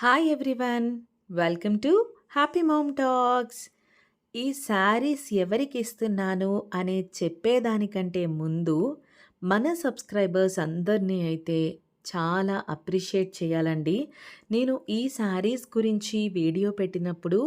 Hi everyone welcome to happy mom talks ఈ శారీస్ ఎవరికి ఇస్తున్నాను అనే చెప్పేదానికంటే ముందు మన సబ్స్క్రైబర్స్ అందరినీ అయితే చాలా అప్రిషియేట్ చేయాలండి. నేను ఈ శారీస్ గురించి వీడియో పెట్టినప్పుడు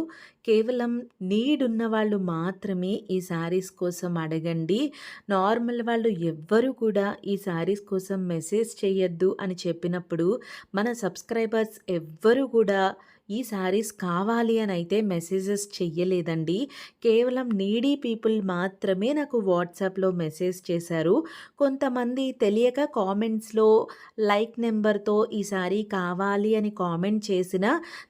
కేవలం నీడ్ ఉన్న వాళ్ళు మాత్రమే ఈ శారీస్ కోసం అడగండి. నార్మల్ వాళ్ళు ఎవ్వరు కూడా ఈ శారీస్ కోసం మెసేజ్ చేయొద్దు అని చెప్పినప్పుడు మన సబ్స్క్రైబర్స్ ఎవ్వరు కూడా ఈ శారీస్ కావాలి అని అయితే మెసేజెస్ చెయ్యలేదండి. కేవలం నీడీ పీపుల్ మాత్రమే నాకు వాట్సాప్లో మెసేజ్ చేశారు. కొంతమంది తెలియక కామెంట్స్లో లైక్ నెంబర్తో ఈ శారీ కావాలి అని కామెంట్ చేసిన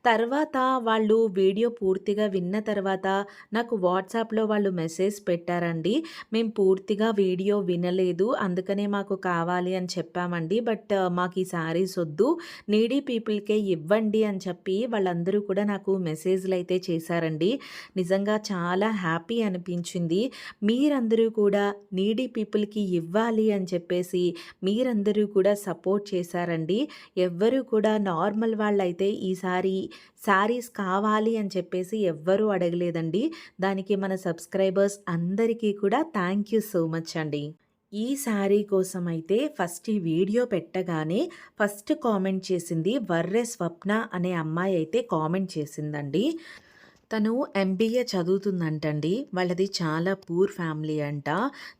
తర్వాత వాళ్ళు వీడియో పూర్తిగా విన్న తర్వాత నాకు వాట్సాప్లో వాళ్ళు మెసేజ్ పెట్టారండి. మేము పూర్తిగా వీడియో వినలేదు. అందుకనే మాకు కావాలి అని చెప్పామండి. బట్ మాకు ఈ శారీస్ వద్దు. నీడీ పీపుల్కే ఇవ్వండి అని చెప్పి వాళ్ళందరూ కూడా నాకు మెసేజ్లు అయితే చేశారండి. నిజంగా చాలా హ్యాపీ అనిపించింది. మీరందరూ కూడా నీడీ పీపుల్కి ఇవ్వాలి అని చెప్పేసి మీరందరూ కూడా సపోర్ట్ చేశారండి. ఎవ్వరూ కూడా నార్మల్ వాళ్ళైతే ఈసారి శారీస్ కావాలి అని చెప్పేసి ఎవ్వరూ అడగలేదండి. దానికి మన సబ్స్క్రైబర్స్ అందరికీ కూడా థ్యాంక్ యూ సో మచ్ అండి. ఈ శారీ కోసం అయితే ఫస్ట్ ఈ వీడియో పెట్టగానే ఫస్ట్ కామెంట్ చేసింది వర్రె స్వప్న అనే అమ్మాయి అయితే కామెంట్ చేసిందండి. తను ఎంబీఏ చదువుతుందంటండి. వాళ్ళది చాలా పూర్ ఫ్యామిలీ అంట.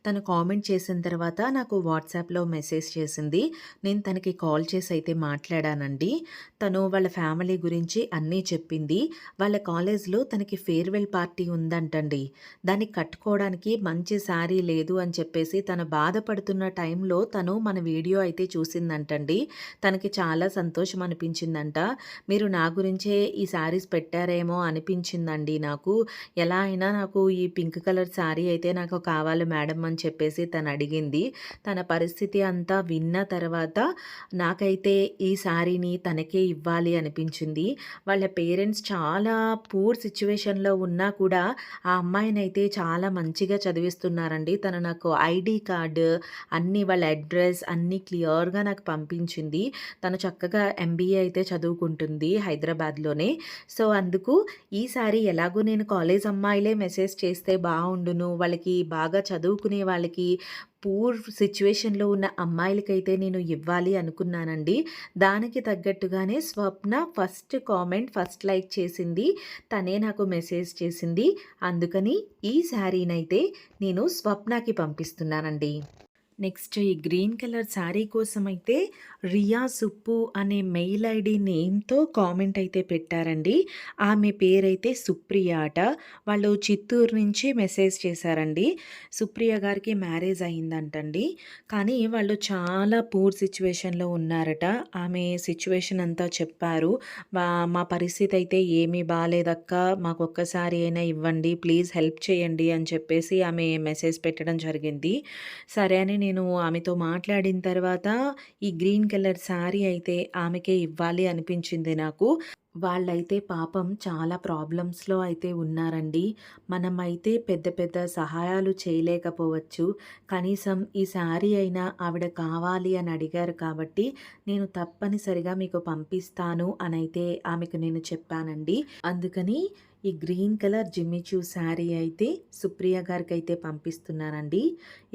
తను కామెంట్ చేసిన తర్వాత నాకు వాట్సాప్లో మెసేజ్ చేసింది. నేను తనకి కాల్ చేసి అయితే మాట్లాడానండి. తను వాళ్ళ ఫ్యామిలీ గురించి అన్నీ చెప్పింది. వాళ్ళ కాలేజ్లో తనకి ఫేర్వెల్ పార్టీ ఉందంటండి. దాన్ని కట్టుకోవడానికి మంచి శారీ లేదు అని చెప్పేసి తను బాధపడుతున్న టైంలో తను మన వీడియో అయితే చూసిందంటండి. తనకి చాలా సంతోషం అనిపించిందంట. మీరు నా గురించే ఈ శారీస్ పెట్టారేమో అనిపించింది. అనిపించిందండి నాకు. ఎలా అయినా నాకు ఈ పింక్ కలర్ శారీ అయితే నాకు కావాలి మేడం అని చెప్పేసి తను అడిగింది. తన పరిస్థితి అంతా విన్న తర్వాత నాకైతే ఈ శారీని తనకే ఇవ్వాలి అనిపించింది. వాళ్ళ పేరెంట్స్ చాలా పూర్ సిచ్యువేషన్లో ఉన్నా కూడా ఆ అమ్మాయిని అయితే చాలా మంచిగా చదివిస్తున్నారండి. తను నాకు ఐడి కార్డు అన్ని వాళ్ళ అడ్రస్ అన్నీ క్లియర్గా నాకు పంపించింది. తను చక్కగా ఎంబీఏ అయితే చదువుకుంటుంది హైదరాబాద్లోనే. సో అందుకు ఈ శారీ ఎలాగో నేను కాలేజ్ అమ్మాయిలే మెసేజ్ చేస్తే బాగుండును వాళ్ళకి బాగా చదువుకునే వాళ్ళకి పూర్ సిచ్యువేషన్లో ఉన్న అమ్మాయిలకైతే నేను ఇవ్వాలి అనుకున్నానండి. దానికి తగ్గట్టుగానే Swapna first comment first like చేసింది. తనే నాకు మెసేజ్ చేసింది. అందుకని ఈ శారీనైతే నేను స్వప్నకి పంపిస్తున్నానండి. నెక్స్ట్ ఈ గ్రీన్ కలర్ శారీ కోసం అయితే రియా సుప్పు అనే మెయిల్ ఐడి నేమ్తో కామెంట్ అయితే పెట్టారండి. ఆమె పేరైతే సుప్రియ అట. వాళ్ళు చిత్తూరు నుంచి మెసేజ్ చేశారండి. సుప్రియ గారికి మ్యారేజ్ అయిందంటండి. కానీ వాళ్ళు చాలా పూర్ సిచ్యువేషన్లో ఉన్నారట. ఆమె సిచ్యువేషన్ అంతా చెప్పారు. మా పరిస్థితి అయితే ఏమీ బాగాలేదక్క మాకు ఒక్కసారి అయినా ఇవ్వండి. ప్లీజ్ హెల్ప్ చేయండి అని చెప్పేసి ఆమె మెసేజ్ పెట్టడం జరిగింది. సరే అని నేను ఆమెతో మాట్లాడిన తర్వాత ఈ గ్రీన్ కలర్ శారీ అయితే ఆమెకే ఇవ్వాలి అనిపించింది నాకు. వాళ్ళైతే పాపం చాలా ప్రాబ్లమ్స్లో అయితే ఉన్నారండి. మనమైతే పెద్ద పెద్ద సహాయాలు చేయలేకపోవచ్చు. కనీసం ఈ శారీ అయినా ఆవిడ కావాలి అని అడిగారు కాబట్టి నేను తప్పనిసరిగా మీకు పంపిస్తాను అని అయితే ఆమెకు నేను చెప్పానండి. అందుకని ఈ గ్రీన్ కలర్ జిమ్మిచూ శారీ అయితే సుప్రియ గారికి అయితే పంపిస్తున్నానండి.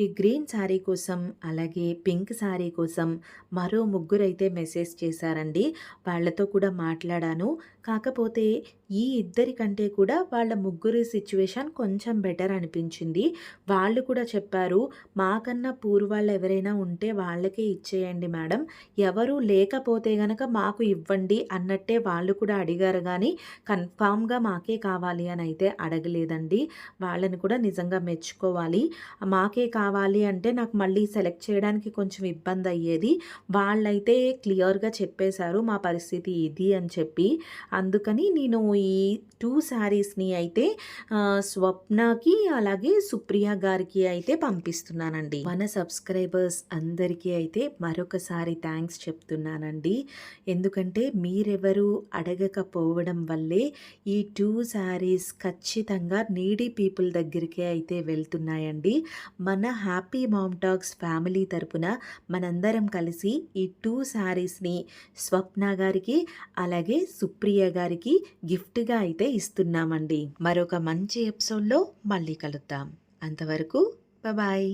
ఈ గ్రీన్ శారీ కోసం అలాగే పింక్ శారీ కోసం మరో ముగ్గురు అయితే మెసేజ్ చేశారండి. వాళ్ళతో కూడా మాట్లాడాను. కాకపోతే ఈ ఇద్దరి కంటే కూడా వాళ్ళ ముగ్గురి సిచ్యువేషన్ కొంచెం బెటర్ అనిపించింది. వాళ్ళు కూడా చెప్పారు మాకన్నా పూర్వాళ్ళు ఎవరైనా ఉంటే వాళ్ళకే ఇచ్చేయండి మేడం. ఎవరు లేకపోతే గనక మాకు ఇవ్వండి అన్నట్టే వాళ్ళు కూడా అడిగారు. కానీ కన్ఫామ్గా మాకే కావాలి అని అయితే అడగలేదండి. వాళ్ళని కూడా నిజంగా మెచ్చుకోవాలి. మాకే కావాలి అంటే నాకు మళ్ళీ సెలెక్ట్ చేయడానికి కొంచెం ఇబ్బంది అయ్యేది. వాళ్ళైతే క్లియర్గా చెప్పేశారు మా పరిస్థితి ఇది అని చెప్పి. అందుకని నేను ఈ టూ శారీస్ని అయితే స్వప్నకి అలాగే సుప్రియ గారికి అయితే పంపిస్తున్నానండి. మన సబ్స్క్రైబర్స్ అందరికీ అయితే మరొకసారి థ్యాంక్స్ చెప్తున్నానండి. ఎందుకంటే మీరెవరు అడగకపోవడం వల్లే ఈ టూ శారీస్ ఖచ్చితంగా నీడీ పీపుల్ దగ్గరికి అయితే వెళ్తున్నాయండి. మన హ్యాపీ మామ్టాక్స్ ఫ్యామిలీ తరపున మనందరం కలిసి ఈ టూ శారీస్ని స్వప్న గారికి అలాగే సు సుప్రియ గారికి గిఫ్ట్‌గా అయితే ఇస్తున్నామండి. మరొక మంచి ఎపిసోడ్‌లో మళ్ళీ కలుద్దాం. అంతవరకు బాయ్.